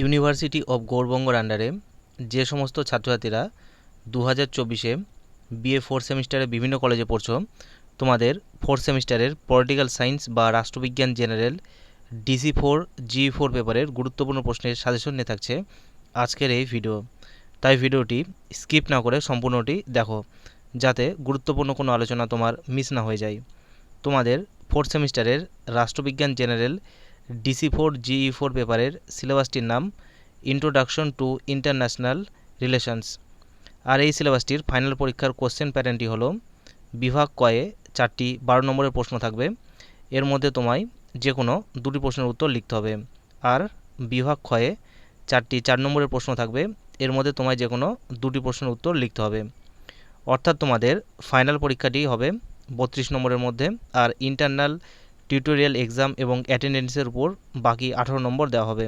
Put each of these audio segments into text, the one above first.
University of গৌরবঙ্গর আন্ডারে যে সমস্ত ছাত্রছাত্রীরা দু হাজার চব্বিশে বিএ ফোর্থ সেমিস্টারে বিভিন্ন কলেজে পড়ছো, তোমাদের ফোর্থ সেমিস্টারের পলিটিক্যাল সায়েন্স বা রাষ্ট্রবিজ্ঞান general DC four G four পেপারের গুরুত্বপূর্ণ প্রশ্নের সাজেশন নিয়ে থাকছে আজকের এই ভিডিও তাই ভিডিওটি স্কিপ না করে সম্পূর্ণটি দেখো, যাতে গুরুত্বপূর্ণ কোনো আলোচনা তোমার মিস না হয়ে যায়। তোমাদের ফোর্থ সেমিস্টারের রাষ্ট্রবিজ্ঞান general DC four, GE four পেপারের সিলেবাসটির নাম ইন্ট্রোডাকশন টু ইন্টারন্যাশনাল রিলেশনস আর এই সিলেবাসটির ফাইনাল পরীক্ষার কোশ্চেন প্যাটার্নটি হলো, বিভাগ কয়ে চারটি বারো নম্বরের প্রশ্ন থাকবে। এর মধ্যে তোমায় যে কোনো দুটি প্রশ্নের উত্তর লিখতে হবে। আর বিভাগ ক্ষয়ে চারটি চার নম্বরের প্রশ্ন থাকবে, এর মধ্যে তোমায় যে কোনো দুটি প্রশ্নের উত্তর লিখতে হবে। অর্থাৎ তোমাদের ফাইনাল পরীক্ষাটি হবে বত্রিশ নম্বরের মধ্যে, আর ইন্টারনাল টিউটোরিয়াল, এক্সাম এবং অ্যাটেন্ডেন্সের উপর বাকি আঠারো নম্বর দেওয়া হবে।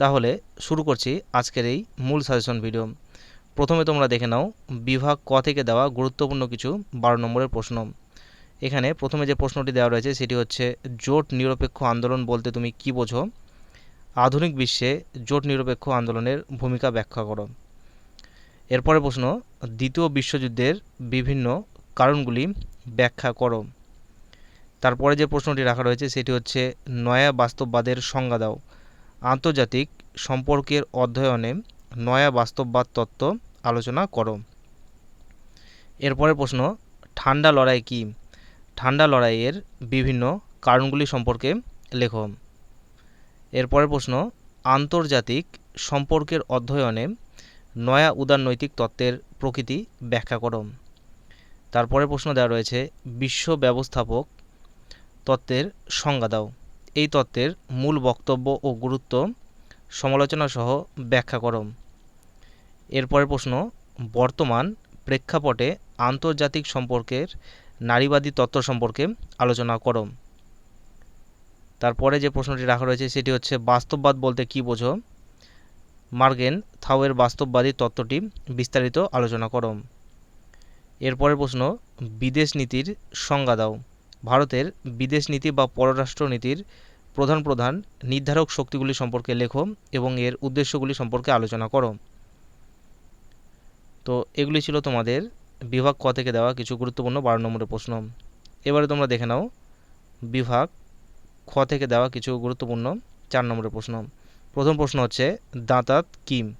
তাহলে শুরু করছি আজকের এই মূল সাজেশন ভিডিও। প্রথমে তোমরা দেখে নাও, বিভাগ ক থেকে দেওয়া গুরুত্বপূর্ণ কিছু বারো নম্বরের প্রশ্ন। এখানে প্রথমে যে প্রশ্নটি দেওয়া রয়েছে সেটি হচ্ছে, জোট নিরপেক্ষ আন্দোলন বলতে তুমি কি বোঝো? আধুনিক বিশ্বে জোট নিরপেক্ষ আন্দোলনের ভূমিকা ব্যাখ্যা করো। এরপরে প্রশ্ন, দ্বিতীয় বিশ্বযুদ্ধের বিভিন্ন কারণগুলি ব্যাখ্যা করো। তারপরে যে প্রশ্নটি রাখা রয়েছে সেটি হচ্ছে, নয়া বাস্তববাদের সংজ্ঞা দাও। আন্তর্জাতিক সম্পর্কের অধ্যয়নে নয়া বাস্তববাদ তত্ত্ব আলোচনা করো। এরপরের প্রশ্ন, ঠান্ডা লড়াই কি? ঠান্ডা লড়াইয়ের বিভিন্ন কারণগুলি সম্পর্কে লেখো। এরপরের প্রশ্ন, আন্তর্জাতিক সম্পর্কের অধ্যয়নে নয়া উদারনৈতিক তত্ত্বের প্রকৃতি ব্যাখ্যা করো। তারপরে প্রশ্ন দেওয়া রয়েছে, বিশ্ব ব্যবস্থাপক তত্ত্বের সংজ্ঞা দাও। এই তত্ত্বের মূল বক্তব্য ও গুরুত্ব সমালোচনা সহ ব্যাখ্যা করো। এরপরের প্রশ্ন, বর্তমান প্রেক্ষাপটে আন্তর্জাতিক সম্পর্কের নারীবাদী তত্ত্ব সম্পর্কে আলোচনা করো। তারপরে যে প্রশ্নটি রাখা রয়েছে সেটি হচ্ছে, বাস্তববাদ বলতে কি বোঝো? মার্গেন থাওয়ের বাস্তববাদী তত্ত্বটি বিস্তারিত আলোচনা করো। এরপরের প্রশ্ন, বিদেশ নীতির সংজ্ঞা দাও। ভারতের বিদেশ নীতি বা পররাষ্ট্র নীতির প্রধান প্রধান নির্ধারক শক্তিগুলি সম্পর্কে লেখো এবং এর উদ্দেশ্যগুলি সম্পর্কে আলোচনা করো। তো এগুলি ছিল তোমাদের বিভাগ ক থেকে দেওয়া কিছু গুরুত্বপূর্ণ বারো নম্বরের প্রশ্ন। এবারে তোমরা দেখে নাও, বিভাগ খ থেকে দেওয়া কিছু গুরুত্বপূর্ণ চার নম্বরের প্রশ্ন। প্রথম প্রশ্ন হচ্ছে, দাঁতাত কিম?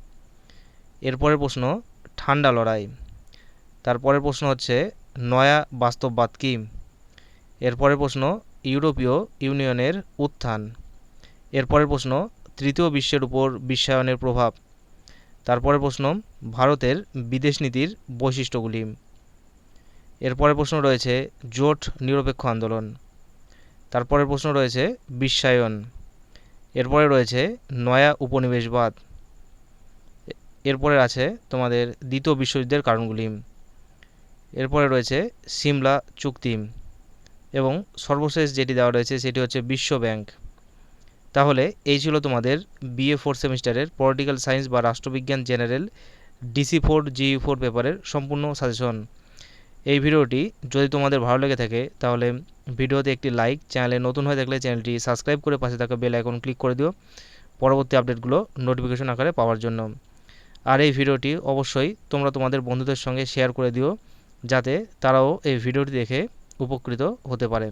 এরপরের প্রশ্ন, ঠান্ডা লড়াই। তারপরের প্রশ্ন হচ্ছে, নয়া বাস্তববাদ কিম? এরপরের প্রশ্ন, ইউরোপীয় ইউনিয়নের উত্থান। এরপরের প্রশ্ন, তৃতীয় বিশ্বের উপর বিশ্বায়নের প্রভাব। তারপরের প্রশ্ন, ভারতের বিদেশ নীতির বৈশিষ্ট্যগুলি। এরপরের প্রশ্ন রয়েছে, জোট নিরপেক্ষ আন্দোলন। তারপরের প্রশ্ন রয়েছে, বিশ্বায়ন। এরপরে রয়েছে, নয়া উপনিবেশবাদ। এরপরে আছে তোমাদের দ্বিতীয় বিশ্বযুদ্ধের কারণগুলি। এরপরে রয়েছে, সিমলা চুক্তি। এবং সর্বশেষ যেটি দেওয়া রয়েছে সেটি হচ্ছে বিশ্ব ব্যাংক। তাহলে এই ছিল তোমাদের বিএ ফোর সেমিস্টারের পলিটিক্যাল সায়েন্স বা রাষ্ট্রবিজ্ঞান general DC four G four পেপারের সম্পূর্ণ সাজেশন এই ভিডিওটি যদি তোমাদের ভালো লেগে থাকে, তাহলে ভিডিওতে একটি লাইক চ্যানেলে নতুন হয়ে থাকলে চ্যানেলটি সাবস্ক্রাইব করে পাশে থাকা বেল আইকন ক্লিক করে দিও পরবর্তী আপডেটগুলো নোটিফিকেশন আকারে পাওয়ার জন্য। আর এই ভিডিওটি অবশ্যই তোমরা তোমাদের বন্ধুদের সঙ্গে শেয়ার করে দিও যাতে তারাও এই ভিডিওটি দেখে উপকৃত হতে পারে।